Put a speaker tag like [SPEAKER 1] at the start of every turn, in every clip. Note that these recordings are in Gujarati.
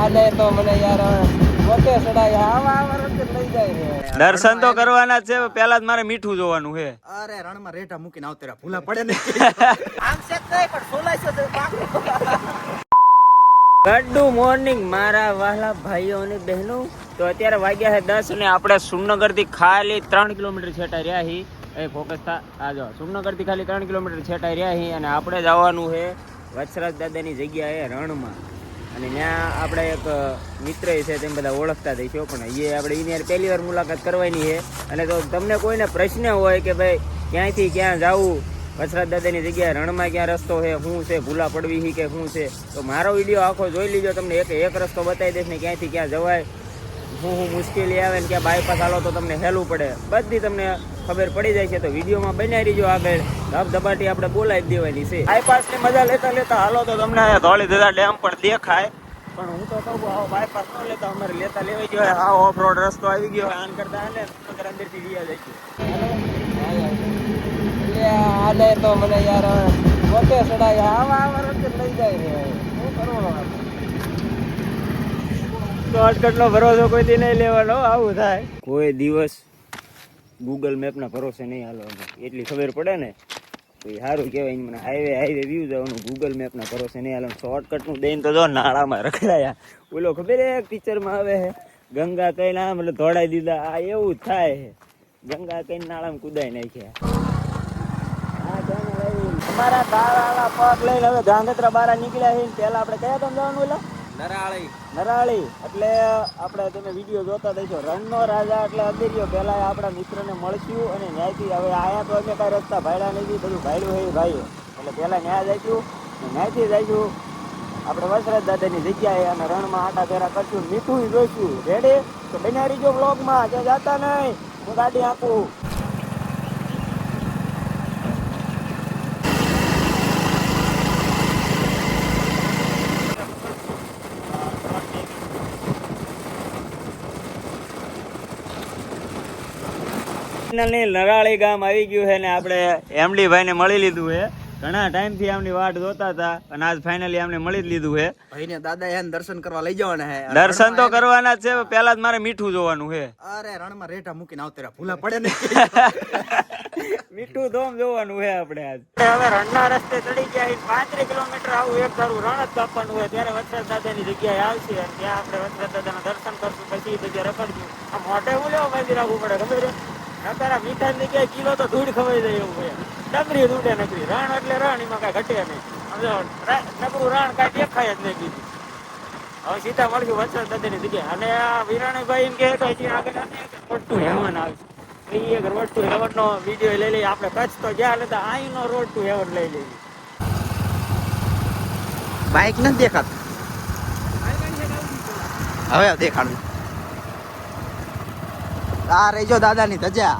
[SPEAKER 1] આને તો મને યાર પોતે સડાય આવા આવા રસ્તે લઈ જાય
[SPEAKER 2] દર્શન તો કરવાના છે પેલા જ મારે મીઠું જોવાનું છે.
[SPEAKER 3] અરે રણમાં રેટા મૂકીને આવતેરા ભૂલા પડે ને.
[SPEAKER 1] આમ શેક નહીં પણ સોલાઈસો તો પાકું.
[SPEAKER 2] મોર્નિંગ મારા વહાલા ભાઈઓ અને બહેનો. તો અત્યારે વાગ્યા છે દસ અને આપણે સુમનગરથી ખાલી ત્રણ કિલોમીટર છેટા રહ્યા હી એ ફોકસ થા આ જો સુમનગરથી ખાલી ત્રણ કિલોમીટર છેટા રહ્યા હી અને આપણે જવાનું છે વત્સરાજ દાદાની જગ્યાએ રણમાં. અને ત્યાં આપણે એક મિત્ર છે, તેમ બધા ઓળખતા થઈશું પણ એ આપણે એની યાર પહેલી વાર મુલાકાત કરવાની છે. અને તો તમને કોઈને પ્રશ્ન હોય કે ભાઈ, ક્યાંયથી ક્યાં જવું? વસરાજ દાદાની જગ્યાએ રણમાં ક્યાં રસ્તો છે? શું છે? ભૂલા પડવી છે કે શું છે? તો મારો વીડિયો આખો જોઈ લીજો, તમને એક એક રસ્તો બતાવી દઈશ ને ક્યાંયથી ક્યાં જવાય. શું શું મુશ્કેલી આવે ને ક્યાં બાયપાસ હાલો તો તમને હેલું પડે. બધી તમને ખબર પડી જાય છે તો વિડીયોમાં બનાવી રહીજો આગળ. ધબ ધબાટી આપણે બોલાવી દેવાની છે. બાયપાસની મજા લેતા લેતા હાલો તો તમને ધોળી ધજા ડેમ પણ દેખાય. પણ હું તો કહું આવો બાયપાસ ન લેતા અમારે લેતા લેવાઈ ગયો આ ઓફ રોડ રસ્તો આવી ગયો આન કરતા ને અંદર અંદરથી લઈ જાય
[SPEAKER 1] એટલે આને તો મને યાર પોતે સડાય આવા આવા રસ્તે લઈ જાય રે શું કરવાનું?
[SPEAKER 2] શોર્ટકટ નો ભરોસો કોઈ દી નહીં લેવાનો? આવું થાય. કોઈ દિવસ ગૂગલ મેપના ભરોસે નહીં હાલવાનું એટલી ખબર પડે ને, તો સારું કહેવાય. મને હાઈવે હાઈવે વ્યૂ જવાનું ગૂગલ મેપના ભરોસે નહીં હાલવાનું શોર્ટકટનું દઈને તો જો નાળામાં રખડાયા. ઓલો ખબર એક પિક્ચરમાં આવે છે ગંગા કઈ નામ, એટલે ધોડાઈ દીધા. આ એવું થાય છે ગંગા કઈ નાળામાં કુદાઈ નાખ્યા. અમારા તારાળા પગ લઈને હવે ગાંગત્રા બારા નીકળ્યા છે પેલા આપણે કયા ગામ જવાનું ઓલા?
[SPEAKER 3] નરાળી.
[SPEAKER 2] નરાળી. એટલે આપણે તમે વીડિયો જોતા થઈશો. રણનો રાજા એટલે અંધેરીઓ પહેલા આપણા મિત્રને મળશું અને ન્યાયથી હવે આયા તો અમે કાંઈ રસ્તા ભાડ્યા નથી. બધું ભાડ્યું હોય ભાઈ. એટલે પહેલા ન્યાય જઈશું ન્યાયથી જઈશું આપણે વસરત દાદાની જગ્યાએ અને રણમાં આટા ફેરા કરશું. મીઠું જોઈશું. રેડી તો બનારી જો બ્લોગમાં જ્યાં જાતા નહીં? હું ગાડી આપું. ફાઇનલી નરાળી ગામ આવી ગયું છે ને આપણે એમડી ભાઈ ને મળી લીધું છે. ઘણા ટાઈમથી આમની વાટ જોતા હતા અને આજ ફાઇનલી આમને મળી જ લીધું છે.
[SPEAKER 3] ભાઈને દાદા એને દર્શન કરવા લઈ જવાના છે.
[SPEAKER 2] દર્શન તો કરવાના છે પેલા જ મારે મીઠું જોવાનું છે.
[SPEAKER 3] અરે રણમાં રેટા મૂકીને આવતેરા ભૂલા પડે ને.
[SPEAKER 2] મીઠું ધોમ જોવાનું છે આપણે આજ. હવે રણના રસ્તે ચડી ગયા પાંત્રીસ કિલોમીટર આવું એક ધારું રણ જ કાપવાનું હોય ત્યારે વત્સર દાદાની જગ્યાએ આવશે અને ત્યાં આપણે વત્સર દાદાના દર્શન કરશું પછી જગ્યા રખડશું. આ મોઢે હું લેવા બાંધી રાખવું પડે ખબર નકર આ ની જગ્યાએ કિલો તો ધૂળ ખવાઈ જાય એવું હોય. ડગરી નકરી. રણ એટલે રણ, એમાં કાંઈ ઘટે નહીં. નકરું રણ કાંઈ દેખાય જ નહીં કીધું હવે સીતા મળશું વચન દાદાની જગ્યાએ. અને આ વિરાણીભાઈ એમ કહે આગળ આને હેવન આવશે. એ એક રોડ ટુ હેવન નો વીડિયો લઈ લઈએ. આપણે કચ્છ તો જ્યાં લેતા અહીંનો રોડ ટુ હેવન લઈ લઈએ.
[SPEAKER 3] બાઇક નથી દેખાતું. હવે દેખાડું. આ રેજો દાદાની ધજા.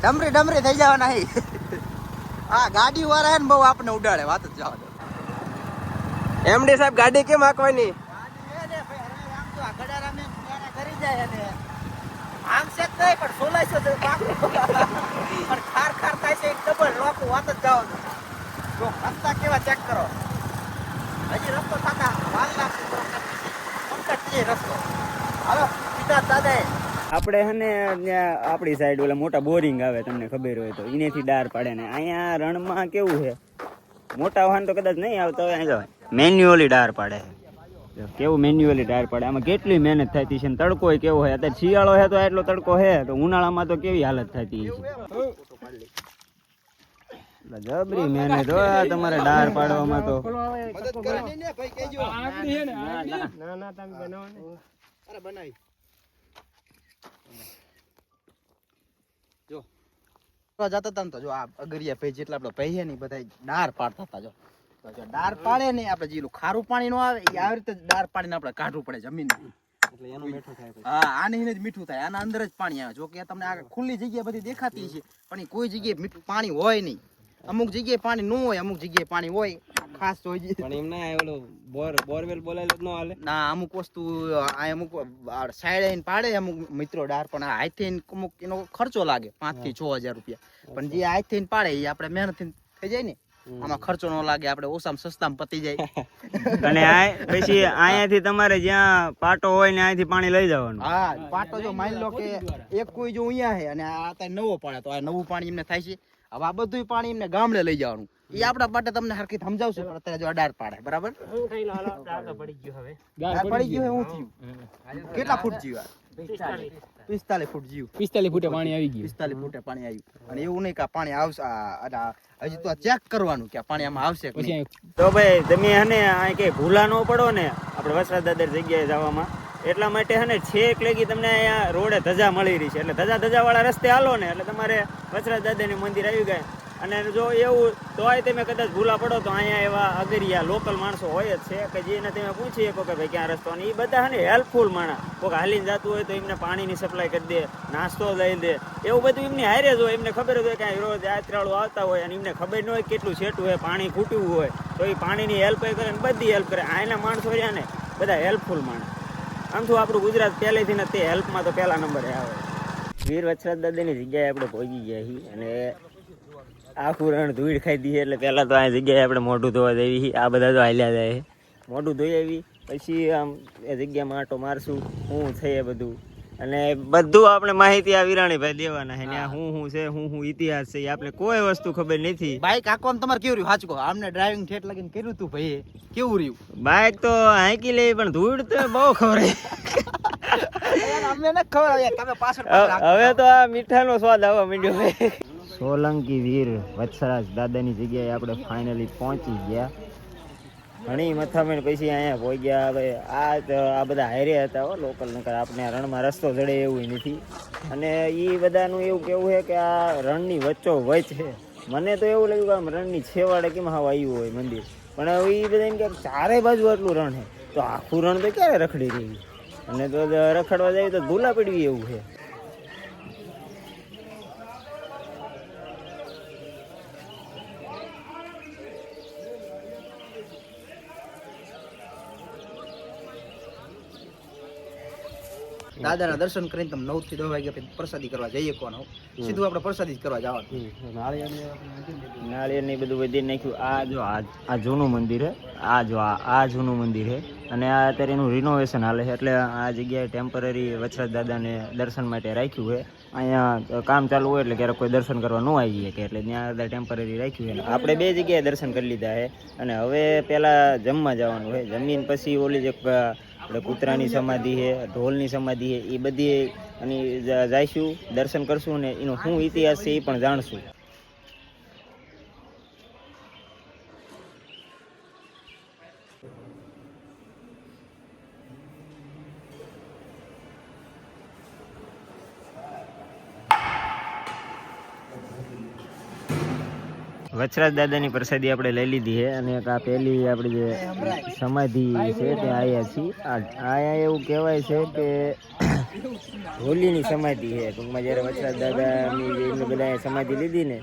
[SPEAKER 3] ડમરી ડમરી થઈ જવાના હે. આ ગાડી વાળા ને બહુ આપને ઉડાડે વાત જ જવા દો.
[SPEAKER 1] એમડી સાહેબ ગાડી કેમ હાંકવાની?
[SPEAKER 3] આમ શેક નહીં પણ સોલાઈસો તો પણ ખાર ખાર થાય છે ડબલ લોકો વાત જ જવા જો રસ્તા કેવા ચેક કરો. હજી રસ્તો થતા વાર લાગશે છે રસ્તો. હાલો સીધા દાદાએ
[SPEAKER 2] આપણે હે ને ત્યાં આપણી સાઈડ ઓલા મોટા બોરિંગ આવે તમને ખબર હોય તો. એનેથી ડાર પાડે ને. અહીંયા રણમાં કેવું છે? મોટા વાહન તો કદાચ નહીં આવતા હોય અહીંયા મેન્યુઅલી ડાર પાડે છે. કેવું મેન્યુઅલી ડાર પાડે? આમાં કેટલી મહેનત થતી છે ને? તડકો કેવો હોય અત્યારે શિયાળો હે તો એટલો તડકો છે? તો ઉનાળામાં તો કેવી હાલત થતી છે? જબરી મહેનત હોય તમારે ડાર પાડવામાં તો.
[SPEAKER 3] મદદ કરે નહીં ને ભાઈ કહેજો
[SPEAKER 2] ના, ના.
[SPEAKER 1] ના ના તમે બનાવો
[SPEAKER 3] અરે બનાવી. જો. જતા હતા ને તો જો આ અગરિયા ભાઈ જેટલા આપણે ભાઈ નહીં બધા ડાર પાડતા હતા જો. જો ડાર પાડે ને આપણે જેલું ખારું પાણી નો આવે એ આવી રીતે ડાર પાડીને આપણે કાઢવું પડે જમીન.
[SPEAKER 1] એટલે એનું મીઠું થાય
[SPEAKER 3] હા આને જ મીઠું થાય આના અંદર જ પાણી આવે. જો કે તમને આ ખુલ્લી જગ્યા બધી દેખાતી છે પણ એ કોઈ જગ્યાએ મીઠું પાણી હોય નહીં. અમુક જગ્યાએ પાણી ન હોય અમુક જગ્યાએ પાણી હોય. ખાસ તો
[SPEAKER 1] પણ એમ ના ઓલો બોર બોરવેલ બોલાયેલો ન હાલે.
[SPEAKER 3] ના અમુક વસ્તુ આ અમુક સાઈડ પાડે અમુક મિત્રો ડાર પણ આઈથી અમુક એનો ખર્ચો લાગે પાંચથી છ હજાર રૂપિયા. પણ જે આઈથી પાડે એ આપણે મહેનત થઈ જાય ને આમાં ખર્ચો ન લાગે આપણે ઓછામાં સસ્તામાં પતી જાય.
[SPEAKER 2] અને પછી અહીંયાથી તમારે જ્યાં પાટો હોય ને અહીંથી પાણી લઈ જવાનું.
[SPEAKER 3] હા પાટો જો માની લો કે એક કોઈ જો અહીંયા છે અને આ અત્યારે નવો પાડે તો આ નવું પાણી એમને થાય છે. હવે આ બધું પાણી એમને ગામડે લઈ જવાનું. એ આપણા માટે તમને હરખી સમજાવશે પણ અત્યારે જો અઢાર પાડે બરાબર? પડી ગયું હે હું થયું કેટલા ફૂટ જીવા પિસ્તાલીસ. ફૂટ જીવ.
[SPEAKER 1] પિસ્તાલીસ ફૂટે પાણી આવી ગયું.
[SPEAKER 3] પિસ્તાલીસ ફૂટે પાણી આવ્યું અને એવું નહીં કે પાણી આવશે હજી તો ચેક કરવાનું કે પાણી આમાં આવશે
[SPEAKER 2] તો ભાઈ તમે હને આ કે ભૂલા ન પડો ને આપણે વસરા દાદર જગ્યાએ જવામાં. એટલા માટે હને છેક લેગી તમને અહીંયા રોડે ધજા મળી રહી છે. એટલે ધજા ધજા વાળા રસ્તે હાલો ને, એટલે તમારે વચરા દાદાની મંદિર આવી ગયા અને જો એવું તોય તમે કદાચ ભૂલા પડો તો અહીંયા એવા અગરિયા લોકલ માણસો હોય જ છે કે જેને તમે પૂછી શકો કે ભાઈ ક્યાં રસ્તો અને એ બધા હે ને હેલ્પફુલ માણસ. કોઈક હાલીને જતું હોય તો એમને પાણીની સપ્લાય કરી દે, નાસ્તો લઈ દે. એવું બધું એમની હારે જ હોય. એમને ખબર જ હોય કે રોજ યાત્રાળુ આવતા હોય અને એમને ખબર ન હોય કેટલું છેટું હોય, પાણી ખૂટ્યું હોય. તો એ પાણીની હેલ્પ કરે ને બધી હેલ્પ કરે. આના માણસો રહ્યા ને, બધા હેલ્પફુલ માણસ. આમ તો આપણું ગુજરાત પહેલેથી ને તે હેલ્પમાં તો પહેલા નંબરે આવે વીર વછરાજ દાદાની જગ્યાએ આપણે પહોંચી ગયા છીએ અને આખું રણ ધૂળ ખાઈ દઈએ એટલે પહેલાં તો આ જગ્યાએ આપણે મોઢું ધોવા દેવી છીએ. આ બધા તો હાલ્યા જાય મોઢું ધોઈ આવી, પછી આમ એ જગ્યામાં આટો મારશું શું છે એ બધું અને બધું આપણે માહિતી આ વિરાણીભાઈ દેવાના છે ને આ શું શું છે હું હું ઇતિહાસ છે આપણે કોઈ વસ્તુ ખબર નથી.
[SPEAKER 3] બાઈક હાંકવામાં તમારે કેવું રહ્યું? હાચકો આમને ડ્રાઇવિંગ ઠેઠ લગીને કર્યું તું ભાઈ કેવું રહ્યું?
[SPEAKER 2] બાઇક તો હાંકી લેવી પણ ધૂળ તો બહુ ખબર.
[SPEAKER 3] હવે તમે પાછળ પાછળ હાંકો.
[SPEAKER 2] હવે તો આ મીઠાનો સ્વાદ આવવા માંડ્યો છે સોલંકી વીર વત્સરાજ દાદાની જગ્યાએ આપણે ફાઇનલી પહોંચી ગયા. ઘણી મથામણ પછી અહીંયા પહોંચ્યા. હવે આ આ બધા હારે હતા હો લોકલ નકર આપણે રણમાં રસ્તો જડે એવું નથી. અને એ બધાનું એવું કેવું છે કે આ રણની વચ્ચો વચ છે. મને તો એવું લાગ્યું કે આમ રણની છેવાડે કેમ હાવ આવ્યું હોય મંદિર. પણ હવે એ બધા એમ કે ચારે બાજુ આટલું રણ છે. તો આખું રણ તો ક્યારે રખડી રહ્યું? અને તો રખડવા જાય તો ધૂલા પડવી એવું છે.
[SPEAKER 3] દાદાના દર્શન કરીને તમે નવથી દસ વાગ્યા પછી પ્રસાદી કરવા જઈએ કોનો. સીધું આપણે પ્રસાદી જ કરવા જવાનું.
[SPEAKER 2] નાળિયેર ને બધું વધી નાખ્યું. આ જો આ આ જૂનું મંદિર હે. આ જો આ જૂનું મંદિર છે અને આ અત્યારે એનું રિનોવેશન હાલે છે. એટલે આ જગ્યાએ ટેમ્પરરી વચરાજ દાદાને દર્શન માટે રાખ્યું છે અહીંયા કામ ચાલુ હોય એટલે ક્યારેક કોઈ દર્શન કરવા ન આવી શકે. એટલે ત્યાં ટેમ્પરરી રાખ્યું છે. આપણે બે જગ્યાએ દર્શન કરી લીધા છે. અને હવે પહેલાં જમવા જવાનું હોય જમીન પછી ઓલી જે આપણે કૂતરાની સમાધિ છે, ઢોલની સમાધિ છે, એ બધી અને જઈશું, દર્શન કરશું ને એનો શું ઇતિહાસ છે એ પણ જાણશું. વચરાજ દાદાની પ્રસાદી આપણે લઈ લીધી છે અને એક આ પહેલી આપણી જે સમાધિ છે તે આયા છીએ. આયા એવું કહેવાય છે કે હોલીની સમાધિ છે. ટૂંકમાં જ્યારે વચરાજ દાદાની જે એમને બધાએ સમાધિ લીધી ને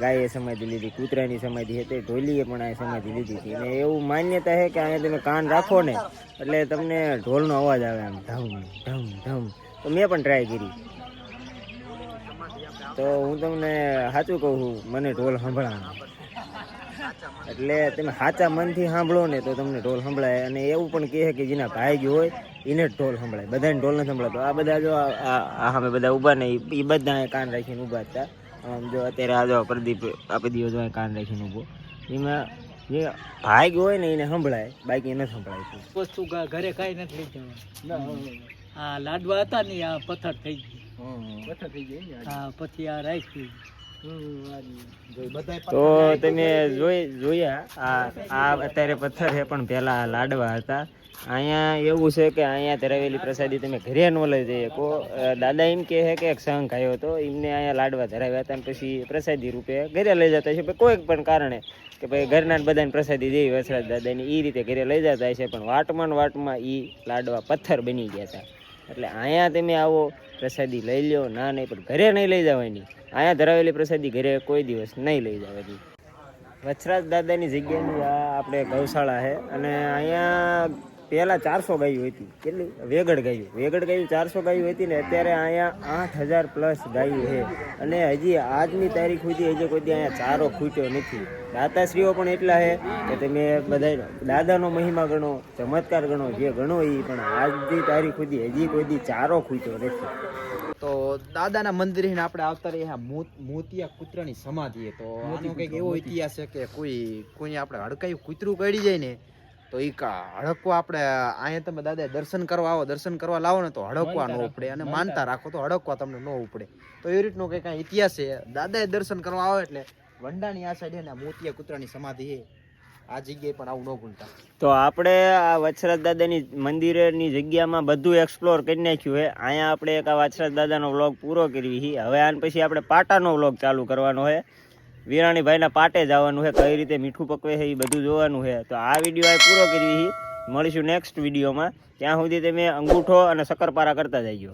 [SPEAKER 2] ગાયે સમાધિ લીધી, કૂતરાની સમાધિ છે તે ઢોલીએ પણ આ સમાધિ લીધી હતી અને એવું માન્યતા છે કે અહીંયા તમે કાન રાખો ને, એટલે તમને ઢોલનો અવાજ આવે આમ ધમ ધમ ધમ તો મેં પણ ટ્રાય કરી. તો હું તમને સાચું કહું છું, મને ઢોલ સંભળાવે એટલે તમે સાચા મનથી સાંભળો ને તો તમને ઢોલ સંભળાય. અને એવું પણ કહે કે જેના ભાઈ ગયો હોય, એને જ ઢોલ સંભળાય. બધાને ઢોલ નથી સંભળાતો. આ બધા જો આ સામે બધા ઊભા ને એ બધા કાન રાખીને ઊભા હતા. આમ જો અત્યારે આ જો પ્રદીપ આપી દીધો જો કાન રાખીને ઊભો. એમાં જે ભાઈ ગયો હોય ને, એને સંભળાય. બાકી એને સંભળાય
[SPEAKER 1] વસ્તુ ઘરે કાંઈ નથી લઈ આ લાડવા હતા ને આ પથ્થર થઈ ગયું પછી આ રાખ્યું.
[SPEAKER 2] તો તમે જોઈ જોયા. આ આ અત્યારે પથ્થર છે પણ પહેલા લાડવા હતા. અહીંયા એવું છે કે અહીંયા ધરાવેલી પ્રસાદી તમે ઘરે ન લઈ જઈએ કો દાદા એમ કહે છે કે એક સંઘ આવ્યો હતો. એમને અહીંયા લાડવા ધરાવ્યા હતા પછી પ્રસાદી રૂપે ઘરે લઈ જતા છે કોઈક પણ કારણે કે ભાઈ ઘરના બધાને પ્રસાદી દેવી વસરાજ દાદાની એ રીતે ઘરે લઈ જતા છે પણ વાટમાં વાટમાં એ લાડવા પથ્થર બની ગયા હતા. એટલે અહીંયા તમે આવો, પ્રસાદી લઈ લ્યો, ના નહીં, પણ ઘરે નહીં લઈ જવાની. અહીંયા ધરાવેલી પ્રસાદી ઘરે કોઈ દિવસ નહીં લઈ જવાની. વચરાજ દાદાની જગ્યાની આ આપણે ગૌશાળા છે અને અહીંયા પહેલા ચારસો ગાયું હતી. કેટલી? વેગડ ગાયું. વેગડ ગાયું ચારસો ગાયું હતી ને અત્યારે અહીંયા આઠ હજાર પ્લસ ગાયું છે. અને હજી આજની તારીખ સુધી હજી કોઈ અહીંયા ચારો ખૂટ્યો નથી. દાતાશ્રીઓ પણ એટલા છે કે તમે બધા દાદાનો મહિમા ગણો ચમત્કાર ગણો જે ગણો એ પણ આજની તારીખ સુધી હજી કોઈ દી ચારો ખૂટ્યો નથી.
[SPEAKER 3] તો દાદાના મંદિરે ને આપણે આવતા રહીએ મોતિયા કૂતરાની સમાધિ તો આનો કંઈક એવો ઇતિહાસ છે કે કોઈ કોઈ આપણે હડકાયું કૂતરું કરી જાય ને તો એ કા હડકવા આપણે અહીંયા તમે દાદા દર્શન કરવા આવો દર્શન કરવા લાવો ને તો હડકવા ન ઉપડે અને માનતા રાખો. તો હડકવા તમને ન ઉપડે. તો એ રીતનો કંઈક ઇતિહાસ છે? દાદાએ દર્શન કરવા આવે એટલે વંડાની આ સાઈડ ને મોતિયા કૂતરાની સમાધિ છે. આ જગ્યાએ પણ આવું ન ભૂલતા.
[SPEAKER 2] તો આપણે આ વછરાજ દાદાની મંદિરની જગ્યામાં બધું એક્સપ્લોર કરી નાખ્યું છે. અહીંયા આપણે એક આ વછરાજ દાદાનો વ્લોગ પૂરો કરવી છે. હવે આન પછી આપણે પાટાનો વ્લોગ ચાલુ કરવાનો છે. વિરાણીભાઈના પાટે જવાનું છે, કઈ રીતે મીઠું પકવે છે એ બધું જોવાનું છે. તો આ વીડિયો આ પૂરો કરી મળીશું નેક્સ્ટ વિડીયોમાં. ત્યાં સુધી તમે અંગૂઠો અને શક્કરપારા કરતા જઈજો.